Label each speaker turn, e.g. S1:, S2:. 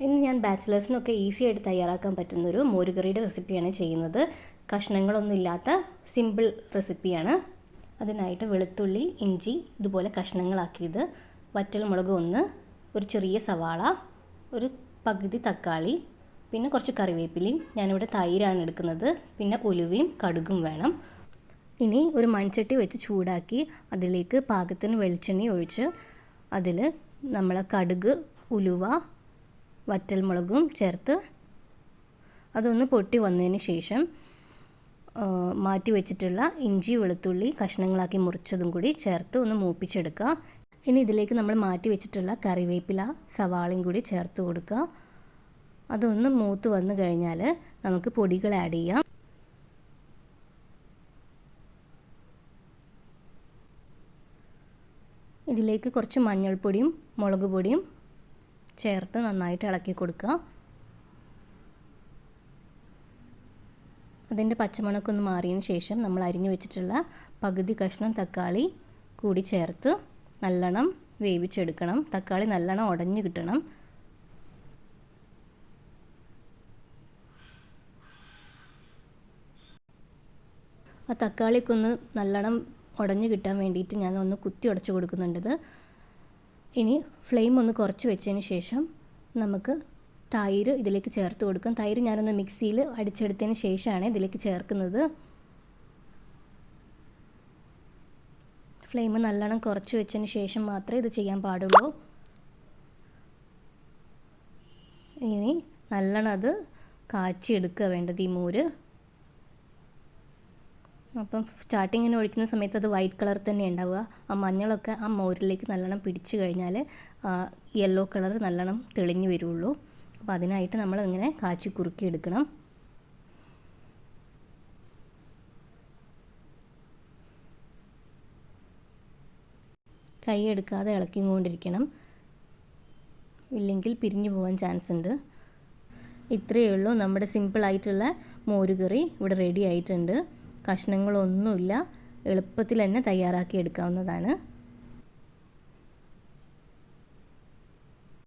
S1: ഇന്ന് ഞാൻ ബാച്ചിലേഴ്സിനൊക്കെ ഈസി ആയിട്ട് തയ്യാറാക്കാൻ പറ്റുന്നൊരു മോരുകറിയുടെ റെസിപ്പിയാണ് ചെയ്യുന്നത്. കഷ്ണങ്ങളൊന്നും ഇല്ലാത്ത സിമ്പിൾ റെസിപ്പിയാണ്. അതിനായിട്ട് വെളുത്തുള്ളി ഇഞ്ചി ഇതുപോലെ കഷ്ണങ്ങളാക്കിയത്. വറ്റൽമുളക് ഒന്ന് ഒരു ചെറിയ സവാള ഒരു പകുതി തക്കാളി പിന്നെ കുറച്ച് കറിവേപ്പിലയും. ഞാനിവിടെ തൈരാണ് എടുക്കുന്നത്. പിന്നെ ഉലുവയും കടുകും വേണം. ഇനി ഒരു മൺചട്ടി വെച്ച് ചൂടാക്കി അതിലേക്ക് പാകത്തിന് വെളിച്ചെണ്ണ ഒഴിച്ച് അതിൽ നമ്മൾ കടുക് ഉലുവ വറ്റൽമുളകും ചേർത്ത് അതൊന്ന് പൊട്ടി വന്നതിന് ശേഷം മാറ്റി വെച്ചിട്ടുള്ള ഇഞ്ചി വെളുത്തുള്ളി കഷ്ണങ്ങളാക്കി മുറിച്ചതും കൂടി ചേർത്ത് ഒന്ന് മൂപ്പിച്ചെടുക്കുക. ഇനി ഇതിലേക്ക് നമ്മൾ മാറ്റി വെച്ചിട്ടുള്ള കറിവേപ്പില സവാളയും കൂടി ചേർത്ത് കൊടുക്കുക. അതൊന്ന് മൂത്ത് വന്നു കഴിഞ്ഞാൽ നമുക്ക് പൊടികൾ ആഡ് ചെയ്യാം. ഇതിലേക്ക് കുറച്ച് മഞ്ഞൾപ്പൊടിയും മുളക് പൊടിയും ചേർത്ത് നന്നായിട്ട് ഇളക്കി കൊടുക്കുക. അതിന്റെ പച്ചമുളകൊന്ന് മാറിയതിന് ശേഷം നമ്മൾ അരിഞ്ഞു വെച്ചിട്ടുള്ള പകുതി കഷ്ണം തക്കാളി കൂടി ചേർത്ത് നല്ലോണം വേവിച്ചെടുക്കണം. തക്കാളി നല്ലോണം ഉടഞ്ഞു കിട്ടണം. ആ തക്കാളിക്കൊന്ന് നല്ലോണം ഉടഞ്ഞു കിട്ടാൻ വേണ്ടിയിട്ട് ഞാൻ ഒന്ന് കുത്തി ഉടച്ചു കൊടുക്കുന്നുണ്ടത് ഇനി ഫ്ലെയിം ഒന്ന് കുറച്ച് വെച്ചതിന് ശേഷം നമുക്ക് തൈര് ഇതിലേക്ക് ചേർത്ത് കൊടുക്കും. തൈര് ഞാനൊന്ന് മിക്സിയിൽ അടിച്ചെടുത്തതിന് ശേഷമാണ് ഇതിലേക്ക് ചേർക്കുന്നത്. ഫ്ലെയിം നല്ലോണം കുറച്ച് വെച്ചതിന് ശേഷം മാത്രമേ ഇത് ചെയ്യാൻ പാടുള്ളൂ. ഇനി നല്ലോണം അത് കാച്ചിയെടുക്കുക വേണ്ടത് ഈ മോര്. അപ്പം സ്റ്റാർട്ടിങ് ഇങ്ങനെ ഒഴിക്കുന്ന സമയത്ത് അത് വൈറ്റ് കളർ തന്നെ ഉണ്ടാവുക. ആ മഞ്ഞളൊക്കെ ആ മോരിലേക്ക് നല്ലോണം പിടിച്ചു കഴിഞ്ഞാൽ യെല്ലോ കളർ നല്ലോണം തെളിഞ്ഞു വരുള്ളൂ. അപ്പോൾ അതിനായിട്ട് നമ്മൾ ഇങ്ങനെ കാച്ചി കുറുക്കി എടുക്കണം കൈ എടുക്കാതെ ഇളക്കിക്കൊണ്ടിരിക്കണം. ഇല്ലെങ്കിൽ പിരിഞ്ഞു പോകാൻ ചാൻസ് ഉണ്ട്. ഇത്രയേ ഉള്ളൂ. നമ്മുടെ സിമ്പിളായിട്ടുള്ള മോരുകറി ഇവിടെ റെഡി ആയിട്ടുണ്ട്. കഷ്ണങ്ങളൊന്നുമില്ല. എളുപ്പത്തിൽ തന്നെ തയ്യാറാക്കി എടുക്കാവുന്നതാണ്.